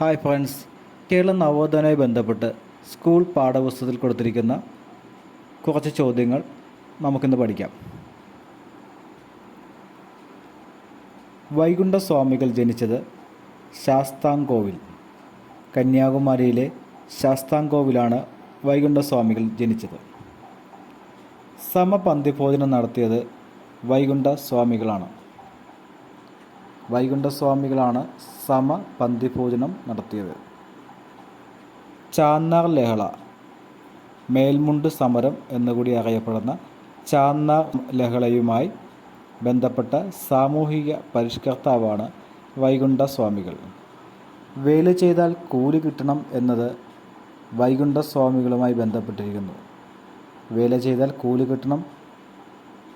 Hi friends. Kerala നവോത്ഥാനവുമായി ബന്ധപ്പെട്ട് school പാഠപുസ്തകത്തിൽ കൊടുത്തിരിക്കുന്ന കുറച്ച് ചോദ്യങ്ങൾ നമുക്കിന്ന് പഠിക്കാം. വൈകുണ്ഠ സ്വാമികൾ ജനിച്ചത് ശാസ്താംകോവിൽ കന്യാകുമാരിയിലെ ശാസ്താംകോവിലാണ് വൈകുണ്ഠ സ്വാമികൾ ജനിച്ചത്. സമപന്തിഭോജനം നടത്തിയത് വൈകുണ്ഠ സ്വാമികളാണ് വൈകുണ്ഠസ്വാമികളാണ് സമപന്തിഭോജനം നടത്തിയത്. ചാന്നാർ ലഹള മേൽമുണ്ട് സമരം എന്നുകൂടി അറിയപ്പെടുന്ന ചാന്നാർ ലഹളയുമായി ബന്ധപ്പെട്ട സാമൂഹിക പരിഷ്കർത്താവാണ് വൈകുണ്ഠസ്വാമികൾ. വേല ചെയ്താൽ കൂലി കിട്ടണം എന്നത് വൈകുണ്ഠസ്വാമികളുമായി ബന്ധപ്പെട്ടിരിക്കുന്നു. വേല ചെയ്താൽ കൂലി കിട്ടണം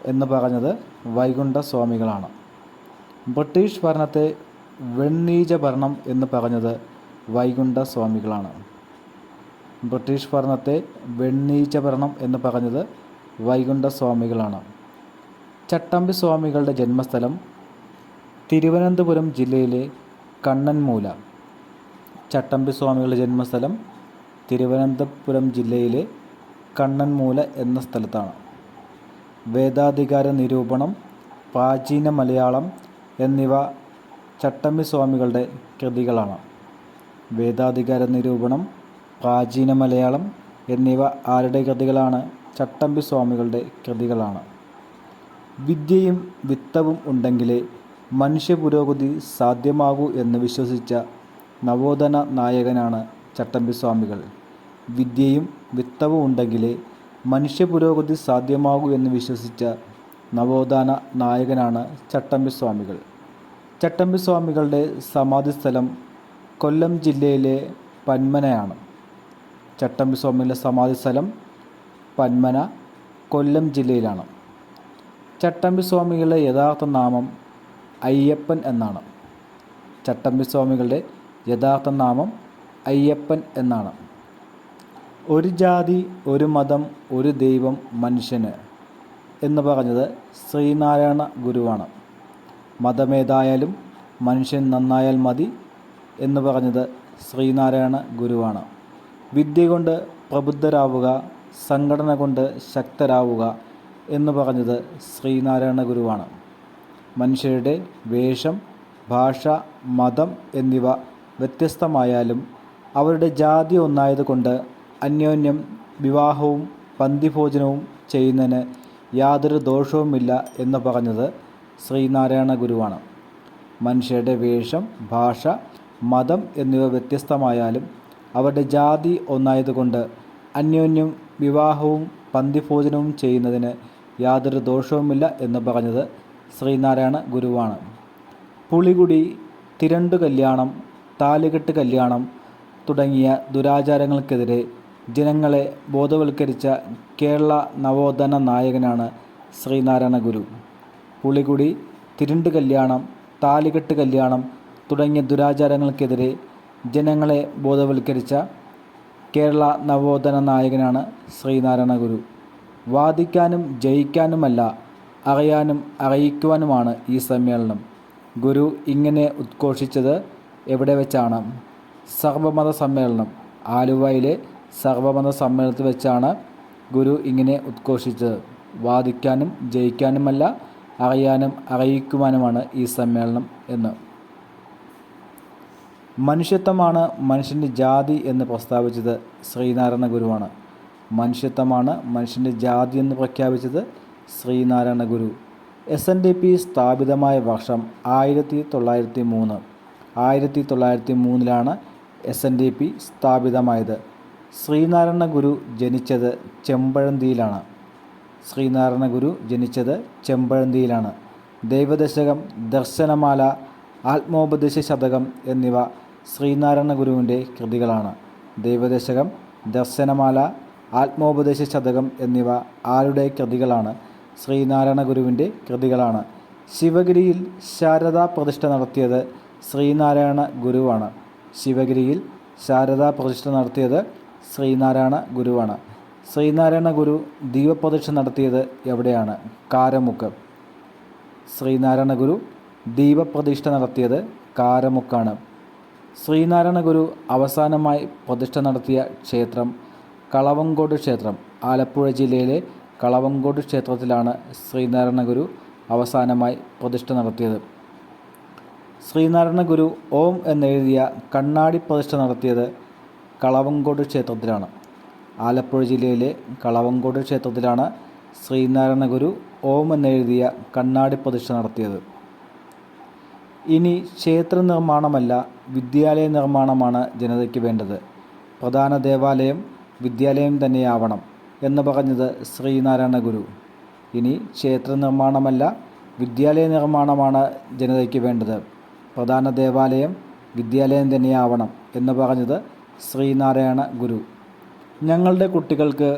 എന്ന് പറഞ്ഞത് വൈകുണ്ഠസ്വാമികളാണ്. ബ്രിട്ടീഷ് ഭരണത്തെ വെണ്ണീജ ഭരണം എന്ന് പറഞ്ഞത് വൈകുണ്ഠ സ്വാമികളാണ് ബ്രിട്ടീഷ് ഭരണത്തെ വെണ്ണീച്ച ഭരണം എന്ന് പറഞ്ഞത് വൈകുണ്ഠ സ്വാമികളാണ് ചട്ടമ്പി സ്വാമികളുടെ ജന്മസ്ഥലം തിരുവനന്തപുരം ജില്ലയിലെ കണ്ണൻമൂല. ചട്ടമ്പി സ്വാമികളുടെ ജന്മസ്ഥലം തിരുവനന്തപുരം ജില്ലയിലെ കണ്ണൻമൂല എന്ന സ്ഥലത്താണ്. വേദാധികാര നിരൂപണം പ്രാചീന മലയാളം എന്നിവ ചട്ടമ്പി സ്വാമികളുടെ കൃതികളാണ്. വേദാധികാര നിരൂപണം പ്രാചീന മലയാളം എന്നിവ ആരുടെ കൃതികളാണ്? ചട്ടമ്പി സ്വാമികളുടെ കൃതികളാണ്. വിദ്യയും വിത്തവും ഉണ്ടെങ്കിലേ മനുഷ്യ പുരോഗതി സാധ്യമാകൂ എന്ന് വിശ്വസിച്ച നവോത്ഥാന നായകനാണ് ചട്ടമ്പി സ്വാമികൾ വിദ്യയും വിത്തവും ഉണ്ടെങ്കിലേ മനുഷ്യ പുരോഗതി സാധ്യമാകൂ എന്ന് വിശ്വസിച്ച നവോത്ഥാന നായകനാണ് ചട്ടമ്പി സ്വാമികൾ ചട്ടമ്പി സ്വാമികളുടെ സമാധിസ്ഥലം കൊല്ലം ജില്ലയിലെ പന്മനയാണ്. ചട്ടമ്പി സ്വാമികളുടെ സമാധിസ്ഥലം പന്മന കൊല്ലം ജില്ലയിലാണ്. ചട്ടമ്പി സ്വാമികളുടെ യഥാർത്ഥ നാമം അയ്യപ്പൻ എന്നാണ്. ചട്ടമ്പി സ്വാമികളുടെ യഥാർത്ഥ നാമം അയ്യപ്പൻ എന്നാണ്. ഒരു ജാതി ഒരു മതം ഒരു ദൈവം മനുഷ്യന് എന്ന് പറഞ്ഞത് ശ്രീനാരായണ ഗുരുവാണ്. മതമേതായാലും മനുഷ്യൻ നന്നായാൽ മതി എന്ന് പറഞ്ഞത് ശ്രീനാരായണ ഗുരുവാണ്. വിദ്യ കൊണ്ട് പ്രബുദ്ധരാവുക സംഘടന കൊണ്ട് ശക്തരാവുക എന്ന് പറഞ്ഞത് ശ്രീനാരായണ ഗുരുവാണ്. മനുഷ്യരുടെ വേഷം ഭാഷ മതം എന്നിവ വ്യത്യസ്തമായാലും അവരുടെ ജാതി ഒന്നായതുകൊണ്ട് അന്യോന്യം വിവാഹവും പന്തിഭോജനവും ചെയ്യുന്നതിന് യാതൊരു ദോഷവുമില്ല എന്ന് പറഞ്ഞത് ശ്രീനാരായണ ഗുരുവാണ്. മനുഷ്യരുടെ വേഷം ഭാഷ മതം എന്നിവ വ്യത്യസ്തമായാലും അവരുടെ ജാതി ഒന്നായതുകൊണ്ട് അന്യോന്യം വിവാഹവും പന്തിഭോജനവും ചെയ്യുന്നതിന് യാതൊരു ദോഷവുമില്ല എന്ന് പറഞ്ഞത് ശ്രീനാരായണ ഗുരുവാണ്. പുളികുടി തിരണ്ടു കല്യാണം താലുകെട്ട് കല്യാണം തുടങ്ങിയ ദുരാചാരങ്ങൾക്കെതിരെ ജനങ്ങളെ ബോധവൽക്കരിച്ച കേരള നവോത്ഥാന നായകനാണ് ശ്രീനാരായണ ഗുരു. പുളികുടി തിരുണ്ട് കല്യാണം താലികെട്ട് കല്യാണം തുടങ്ങിയ ദുരാചാരങ്ങൾക്കെതിരെ ജനങ്ങളെ ബോധവൽക്കരിച്ച കേരള നവോത്ഥാന നായകനാണ് ശ്രീനാരായണ ഗുരു. വാദിക്കാനും ജയിക്കാനുമല്ല അറിയാനും അറിയിക്കുവാനുമാണ് ഈ സമ്മേളനം. ഗുരു ഇങ്ങനെ ഉദ്ഘോഷിച്ചത് എവിടെ വെച്ചാണ്? സർവമത സമ്മേളനം. ആലുവയിലെ സർവമത സമ്മേളനത്തിൽ വെച്ചാണ് ഗുരു ഇങ്ങനെ ഉദ്ഘോഷിച്ചത്. വാദിക്കാനും ജയിക്കാനുമല്ല അറിയാനും അറിയിക്കുവാനുമാണ് ഈ സമ്മേളനം എന്ന്. മനുഷ്യത്വമാണ് മനുഷ്യന്റെ ജാതി എന്ന് പ്രസ്താവിച്ചത് ശ്രീനാരായണ ഗുരുവാണ്. മനുഷ്യത്വമാണ് മനുഷ്യന്റെ ജാതി എന്ന് പ്രഖ്യാപിച്ചത് Sree Narayana Guru. S N D P സ്ഥാപിതമായ വർഷം ആയിരത്തി തൊള്ളായിരത്തി മൂന്ന് ആയിരത്തി തൊള്ളായിരത്തി മൂന്നിലാണ് എസ് എൻ ഡി പി സ്ഥാപിതമായത്. ശ്രീനാരായണ ഗുരു ജനിച്ചത് ചെമ്പഴന്തിയിലാണ്. ശ്രീനാരായണ ഗുരു ജനിച്ചത് ചെമ്പഴന്തിയിലാണ്. ദൈവദശകം ദർശനമാല ആത്മോപദേശ ശതകം എന്നിവ ശ്രീനാരായണ ഗുരുവിന്റെ കൃതികളാണ്. ദൈവദശകം ദർശനമാല ആത്മോപദേശ ശതകം എന്നിവ ആരുടെ കൃതികളാണ്? ശ്രീനാരായണ ഗുരുവിന്റെ കൃതികളാണ്. ശിവഗിരിയിൽ ശാരദാ പ്രതിഷ്ഠ നടത്തിയത് ശ്രീനാരായണ ഗുരുവാണ്. ശിവഗിരിയിൽ ശാരദാ പ്രതിഷ്ഠ നടത്തിയത് ശ്രീനാരായണ ഗുരുവാണ്. ശ്രീനാരായണ ഗുരു ദീപപ്രതിഷ്ഠ നടത്തിയത് എവിടെയാണ്? കാരമുക്ക്. ശ്രീനാരായണ ഗുരു ദീപപ്രതിഷ്ഠ നടത്തിയത് കാരമുക്കാണ്. ശ്രീനാരായണ ഗുരു അവസാനമായി പ്രതിഷ്ഠ നടത്തിയ ക്ഷേത്രം കളവങ്കോട് ക്ഷേത്രം ആലപ്പുഴ ജില്ലയിലെ കളവങ്കോട് ക്ഷേത്രത്തിലാണ് ശ്രീനാരായണ ഗുരു അവസാനമായി പ്രതിഷ്ഠ നടത്തിയത്. ശ്രീനാരായണ ഗുരു ഓം എന്നെഴുതിയ കണ്ണാടി പ്രതിഷ്ഠ നടത്തിയത് കളവങ്കോട് ക്ഷേത്രത്തിലാണ്. ആലപ്പുഴ ജില്ലയിലെ കളവങ്കോട് ക്ഷേത്രത്തിലാണ് ശ്രീനാരായണ ഗുരു ഓം എന്നെഴുതിയ കണ്ണാടി പ്രതിഷ്ഠ നടത്തിയത്. ഇനി ക്ഷേത്ര നിർമ്മാണമല്ല വിദ്യാലയ നിർമ്മാണമാണ് ജനതയ്ക്ക് വേണ്ടത്. പ്രധാന ദേവാലയം വിദ്യാലയം തന്നെയാവണം എന്ന് പറഞ്ഞത് ശ്രീനാരായണ ഗുരു ഇനി ക്ഷേത്ര നിർമ്മാണമല്ല വിദ്യാലയ നിർമ്മാണമാണ് ജനതയ്ക്ക് വേണ്ടത്. പ്രധാന ദേവാലയം വിദ്യാലയം തന്നെയാവണം എന്ന് പറഞ്ഞത് ശ്രീനാരായണ ഗുരു ഞങ്ങളുടെ കുട്ടികൾക്ക്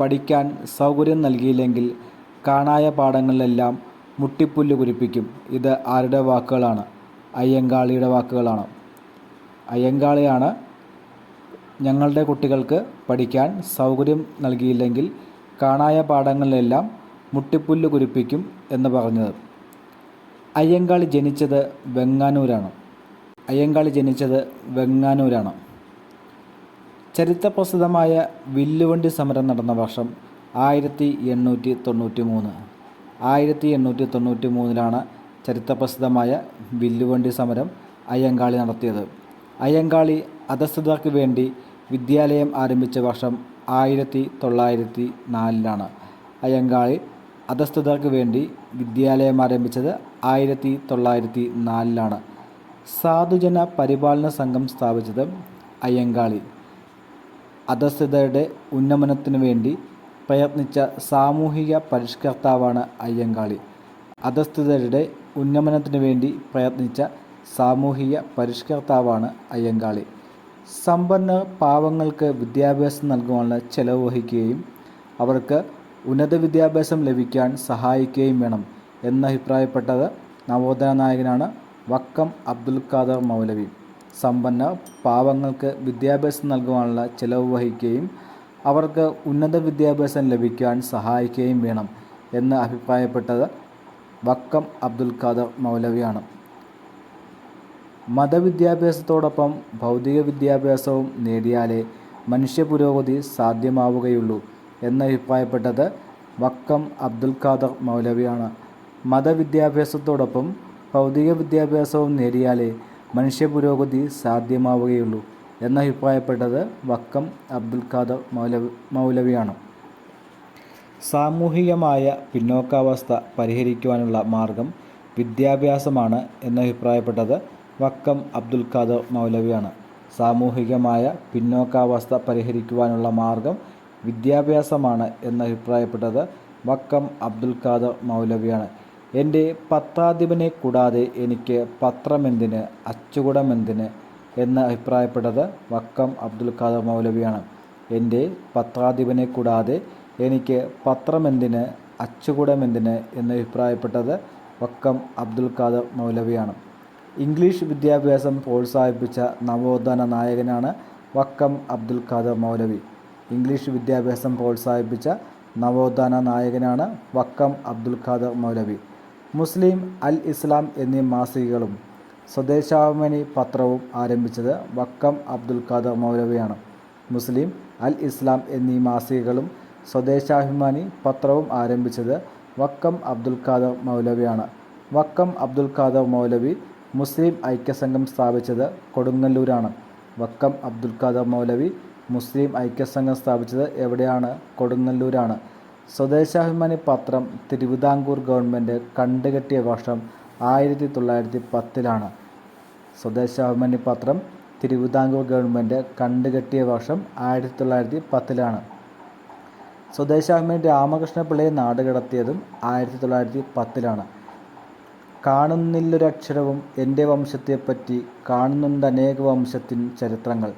പഠിക്കാൻ സൗകര്യം നൽകിയില്ലെങ്കിൽ കാണായ പാഠങ്ങളിലെല്ലാം മുട്ടിപ്പുല്ല് കുരിപ്പിക്കും. ഇത് ആരുടെ വാക്കുകളാണ്? അയ്യങ്കാളിയുടെ വാക്കുകളാണ്? അയ്യങ്കാളിയാണ് ഞങ്ങളുടെ കുട്ടികൾക്ക് പഠിക്കാൻ സൗകര്യം നൽകിയില്ലെങ്കിൽ കാണായ പാഠങ്ങളിലെല്ലാം മുട്ടിപ്പുല്ല് കുരിപ്പിക്കും എന്ന് പറഞ്ഞത്. അയ്യങ്കാളി ജനിച്ചത് വെങ്ങാനൂരാണ്. അയ്യങ്കാളി ജനിച്ചത് വെങ്ങാനൂരാണ്. ചരിത്രപ്രസിദ്ധമായ വില്ലുവണ്ടി സമരം നടന്ന വർഷം ആയിരത്തി എണ്ണൂറ്റി തൊണ്ണൂറ്റി മൂന്ന് ആയിരത്തി എണ്ണൂറ്റി തൊണ്ണൂറ്റി മൂന്നിലാണ് ചരിത്രപ്രസിദ്ധമായ വില്ലുവണ്ടി സമരം അയ്യങ്കാളി നടത്തിയത്. അയ്യങ്കാളി അധസ്ഥിതർക്ക് വേണ്ടി വിദ്യാലയം ആരംഭിച്ച വർഷം ആയിരത്തി തൊള്ളായിരത്തി നാലിലാണ് അയ്യങ്കാളി അധസ്ഥിതർക്ക് വേണ്ടി വിദ്യാലയം ആരംഭിച്ചത് ആയിരത്തി തൊള്ളായിരത്തി നാലിലാണ് സാധുജന പരിപാലന സംഘം സ്ഥാപിച്ചത് അയ്യങ്കാളി. അധസ്ഥിതരുടെ ഉന്നമനത്തിനു വേണ്ടി പ്രയത്നിച്ച സാമൂഹിക പരിഷ്കർത്താവാണ് അയ്യങ്കാളി. അധസ്ഥിതരുടെ ഉന്നമനത്തിനു വേണ്ടി പ്രയത്നിച്ച സാമൂഹിക പരിഷ്കർത്താവാണ് അയ്യങ്കാളി. സമ്പന്ന പാവങ്ങൾക്ക് വിദ്യാഭ്യാസം നൽകുവാനുള്ള ചെലവ് വഹിക്കുകയും അവർക്ക് ഉന്നത വിദ്യാഭ്യാസം ലഭിക്കാൻ സഹായിക്കുകയും വേണം എന്നഭിപ്രായപ്പെട്ടത് നവോത്ഥാന നായകനാണ് വക്കം അബ്ദുൽ ഖാദർ മൗലവി. സമ്പന്നർ പാവങ്ങൾക്ക് വിദ്യാഭ്യാസം നൽകുവാനുള്ള ചെലവ് വഹിക്കുകയും അവർക്ക് ഉന്നത വിദ്യാഭ്യാസം ലഭിക്കാൻ സഹായിക്കുകയും വേണം എന്ന് അഭിപ്രായപ്പെട്ടത് വക്കം അബ്ദുൽ ഖാദർ മൗലവിയാണ്. മതവിദ്യാഭ്യാസത്തോടൊപ്പം ഭൗതിക വിദ്യാഭ്യാസവും നേടിയാലേ മനുഷ്യ പുരോഗതി സാധ്യമാവുകയുള്ളൂ എന്നഭിപ്രായപ്പെട്ടത് വക്കം അബ്ദുൽ ഖാദർ മൗലവിയാണ്. മതവിദ്യാഭ്യാസത്തോടൊപ്പം ഭൗതിക വിദ്യാഭ്യാസവും നേടിയാലേ മനുഷ്യ പുരോഗതി സാധ്യമാവുകയുള്ളൂ എന്നഭിപ്രായപ്പെട്ടത് വക്കം അബ്ദുൽ ഖാദർ മൗലവി മൗലവിയാണ്. സാമൂഹികമായ പിന്നോക്കാവസ്ഥ പരിഹരിക്കുവാനുള്ള മാർഗം വിദ്യാഭ്യാസമാണ് എന്നഭിപ്രായപ്പെട്ടത് വക്കം അബ്ദുൽ ഖാദർ മൗലവിയാണ്. സാമൂഹികമായ പിന്നോക്കാവസ്ഥ പരിഹരിക്കുവാനുള്ള മാർഗം വിദ്യാഭ്യാസമാണ് എന്നഭിപ്രായപ്പെട്ടത് വക്കം അബ്ദുൽ ഖാദർ മൗലവിയാണ്. എന്റെ പത്രാധിപനെ കൂടാതെ എനിക്ക് പത്രമെന്തിന് അച്ചുകൂടമെന്തിന് എന്ന് അഭിപ്രായപ്പെട്ടത് വക്കം അബ്ദുൽ ഖാദർ മൗലവിയാണ്. എന്റെ പത്രാധിപനെ കൂടാതെ എനിക്ക് പത്രമെന്തിന് അച്ചുകൂടമെന്തിന് എന്ന് അഭിപ്രായപ്പെട്ടത് വക്കം അബ്ദുൽ ഖാദർ മൗലവിയാണ്. ഇംഗ്ലീഷ് വിദ്യാഭ്യാസം പ്രോത്സാഹിപ്പിച്ച നവോത്ഥാന നായകനാണ് വക്കം അബ്ദുൽ ഖാദർ മൗലവി. ഇംഗ്ലീഷ് വിദ്യാഭ്യാസം പ്രോത്സാഹിപ്പിച്ച നവോത്ഥാന നായകനാണ് വക്കം അബ്ദുൽ ഖാദർ മൗലവി. മുസ്ലിം അൽ ഇസ്ലാം എന്നീ മാസികകളും സ്വദേശാഭിമാനി പത്രവും ആരംഭിച്ചത് വക്കം അബ്ദുൽ ഖാദർ മൗലവിയാണ്. മുസ്ലിം അൽ ഇസ്ലാം എന്നീ മാസികകളും സ്വദേശാഭിമാനി പത്രവും ആരംഭിച്ചത് വക്കം അബ്ദുൽ ഖാദർ മൗലവിയാണ്. വക്കം അബ്ദുൽ ഖാദർ മൗലവി മുസ്ലിം ഐക്യസംഘം സ്ഥാപിച്ചത് കൊടുങ്ങല്ലൂരാണ്. വക്കം അബ്ദുൽ ഖാദർ മൗലവി മുസ്ലിം ഐക്യസംഘം സ്ഥാപിച്ചത് എവിടെയാണ്? കൊടുങ്ങല്ലൂരാണ്. സ്വദേശാഭിമാനി പത്രം തിരുവിതാംകൂർ ഗവൺമെന്റ് കണ്ടുകെട്ടിയ വർഷം ആയിരത്തി തൊള്ളായിരത്തി പത്തിലാണ് സ്വദേശാഭിമാനി പത്രം തിരുവിതാംകൂർ ഗവൺമെന്റ് കണ്ടുകെട്ടിയ വർഷം ആയിരത്തി തൊള്ളായിരത്തി പത്തിലാണ് സ്വദേശാഭിമാനി രാമകൃഷ്ണപിള്ളയെ നാടുകടത്തിയതും ആയിരത്തി തൊള്ളായിരത്തി പത്തിലാണ് കാണുന്നില്ലൊരക്ഷരവും എന്റെ വംശത്തെപ്പറ്റി കാണുന്നുണ്ട് അനേക വംശത്തിൻ ചരിത്രങ്ങൾ.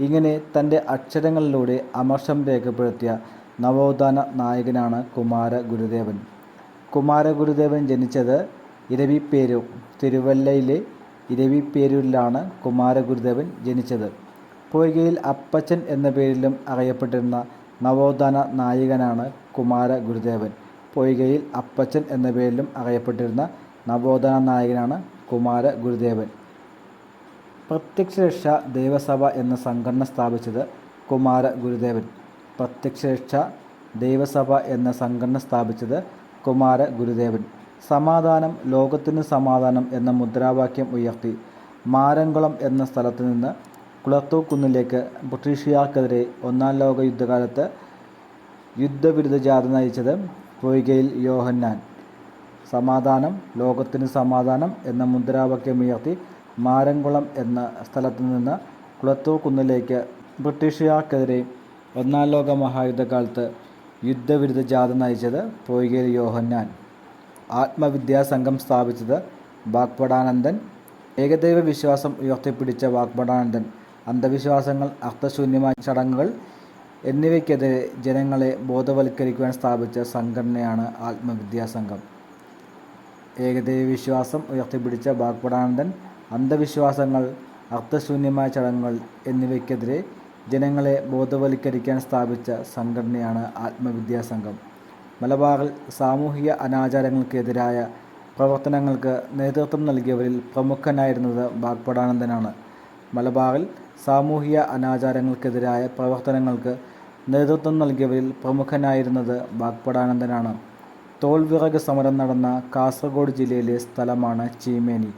ഇങ്ങനെ തന്റെ അക്ഷരങ്ങളിലൂടെ അമർഷം രേഖപ്പെടുത്തിയ നവോത്ഥാന നായകനാണ് കുമാര ഗുരുദേവൻ. കുമാര ഗുരുദേവൻ ജനിച്ചത് ഇരവിപ്പേരൂർ തിരുവല്ലയിലെ ഇരവിപ്പേരൂരിലാണ് കുമാര ഗുരുദേവൻ ജനിച്ചത്. പൊയ്കയിൽ അപ്പച്ചൻ എന്ന പേരിലും അറിയപ്പെട്ടിരുന്ന നവോത്ഥാന നായകനാണ് കുമാര ഗുരുദേവൻ. പൊയ്കയിൽ അപ്പച്ചൻ എന്ന പേരിലും അറിയപ്പെട്ടിരുന്ന നവോത്ഥാന നായകനാണ് കുമാര ഗുരുദേവൻ. പ്രത്യക്ഷ പ്രത്യക്ഷരക്ഷ ദേവസഭ എന്ന സംഘടന സ്ഥാപിച്ചത് കുമാര ഗുരുദേവൻ. പ്രത്യക്ഷരക്ഷ ദൈവസഭ എന്ന സംഘടന സ്ഥാപിച്ചത് കുമാര ഗുരുദേവൻ. സമാധാനം ലോകത്തിന് സമാധാനം എന്ന മുദ്രാവാക്യം ഉയർത്തി മാരംകുളം എന്ന സ്ഥലത്ത് നിന്ന് കുളത്തൂക്കുന്നിലേക്ക് ബ്രിട്ടീഷുകാർക്കെതിരെ ഒന്നാം ലോക യുദ്ധകാലത്ത് യുദ്ധവിരുദ്ധ ജാഥ നയിച്ചത് പൊയ്കയിൽ യോഹന്നാൻ. സമാധാനം ലോകത്തിന് സമാധാനം എന്ന മുദ്രാവാക്യം ഉയർത്തി മാരംകുളം എന്ന സ്ഥലത്ത് നിന്ന് കുളത്തൂക്കുന്നിലേക്ക് ബ്രിട്ടീഷുകാർക്കെതിരെ ഒന്നാം ലോക മഹായുദ്ധകാലത്ത് യുദ്ധവിരുദ്ധ ജാഥ നയിച്ചത് പൊയ്കയിൽ യോഹന്നാൻ. ആത്മവിദ്യാസംഘം സ്ഥാപിച്ചത് വാഗ്പടാനന്ദൻ ഏകദൈവ വിശ്വാസം ഉയർത്തിപ്പിടിച്ച വാഗ്പടാനന്ദൻ അന്ധവിശ്വാസങ്ങൾ അർത്ഥശൂന്യമായ ചടങ്ങുകൾ എന്നിവയ്ക്കെതിരെ ജനങ്ങളെ ബോധവൽക്കരിക്കുവാൻ സ്ഥാപിച്ച സംഘടനയാണ് ആത്മവിദ്യാസംഘം ഏകദൈവ വിശ്വാസം ഉയർത്തിപ്പിടിച്ച വാഗ്പടാനന്ദൻ അന്ധവിശ്വാസങ്ങൾ അർത്ഥശൂന്യമായ ചടങ്ങുകൾ എന്നിവയ്ക്കെതിരെ ജനങ്ങളെ ബോധവൽക്കരിക്കാൻ സ്ഥാപിച്ച സംഘടനയാണ് ആത്മവിദ്യാസംഘം. മലബാറിൽ സാമൂഹിക അനാചാരങ്ങൾക്കെതിരായ പ്രവർത്തനങ്ങൾക്ക് നേതൃത്വം നൽകിയവരിൽ പ്രമുഖനായിരുന്നത് ബാഗ്പടാനന്ദനാണ്. മലബാറിൽ സാമൂഹിക അനാചാരങ്ങൾക്കെതിരായ പ്രവർത്തനങ്ങൾക്ക് നേതൃത്വം നൽകിയവരിൽ പ്രമുഖനായിരുന്നത് ബാഗ്പടാനന്ദനാണ്. തോൽവിറക് സമരം നടന്ന കാസർഗോഡ് ജില്ലയിലെ സ്ഥലമാണ് ചീമേനി.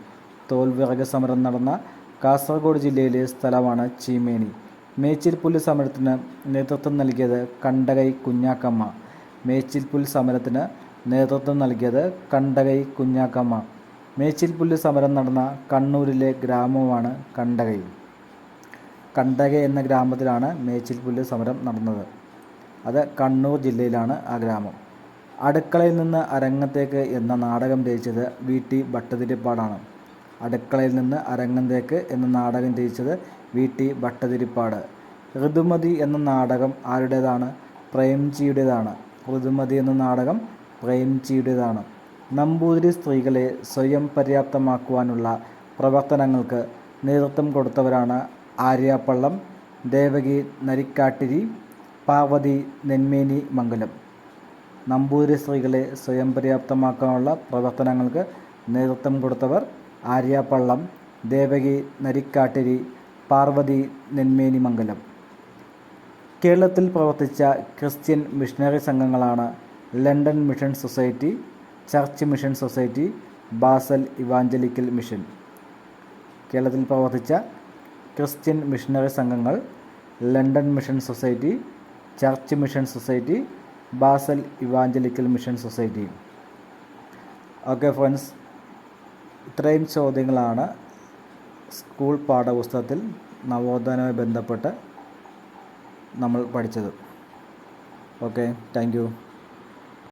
തോൽവിറക് സമരം നടന്ന കാസർഗോഡ് ജില്ലയിലെ സ്ഥലമാണ് ചീമേനി. മേച്ചിൽപ്പുല്ല് സമരത്തിന് നേതൃത്വം നൽകിയത് കണ്ടകൈ കുഞ്ഞാക്കമ്മ. മേച്ചിൽപ്പുല്ല് സമരത്തിന് നേതൃത്വം നൽകിയത് കണ്ടകൈ കുഞ്ഞാക്കമ്മ. മേച്ചിൽപ്പുല്ല് സമരം നടന്ന കണ്ണൂരിലെ ഗ്രാമമാണ് കണ്ടകൈ. കണ്ടക എന്ന ഗ്രാമത്തിലാണ് മേച്ചിൽപ്പുല്ല് സമരം നടന്നത്. അത് കണ്ണൂർ ജില്ലയിലാണ് ആ ഗ്രാമം. അടുക്കളയിൽ നിന്ന് അരങ്ങത്തേക്ക് എന്ന നാടകം രചിച്ചത് വി. ടി. ഭട്ടതിരിപ്പാടാണ്. അടുക്കളയിൽ നിന്ന് അരങ്ങത്തേക്ക് എന്ന നാടകം രചിച്ചത് വി. ടി. ഭട്ടതിരിപ്പാട്. ഋതുമതി എന്ന നാടകം ആരുടേതാണ്? പ്രേംജിയുടേതാണ്. ഋതുമതി എന്ന നാടകം പ്രേംജിയുടേതാണ്. നമ്പൂതിരി സ്ത്രീകളെ സ്വയം പര്യാപ്തമാക്കുവാനുള്ള പ്രവർത്തനങ്ങൾക്ക് നേതൃത്വം കൊടുത്തവരാണ് ആര്യാപ്പള്ളം ദേവകി നരിക്കാട്ടിരി പാർവതി നെന്മേനി മംഗലം. നമ്പൂതിരി സ്ത്രീകളെ സ്വയം പര്യാപ്തമാക്കാനുള്ള പ്രവർത്തനങ്ങൾക്ക് നേതൃത്വം കൊടുത്തവർ ആര്യാപ്പള്ളം ദേവകി നരിക്കാട്ടിരി പാർവതി നെന്മേനി മംഗലം. കേരളത്തിൽ പ്രവർത്തിച്ച Christian missionary സംഘങ്ങളാണ് London mission society church mission society Basel evangelical mission. കേരളത്തിൽ പ്രവർത്തിച്ച ക്രിസ്ത്യൻ മിഷണറി സംഘങ്ങൾ London mission society church mission society Basel evangelical mission society. Okay friends ഇത്രയും ചോദ്യങ്ങളാണ് സ്കൂൾ പാഠപുസ്തകത്തിൽ നവോത്ഥാനവുമായി ബന്ധപ്പെട്ട് നമ്മൾ പഠിച്ചത്. Okay thank you.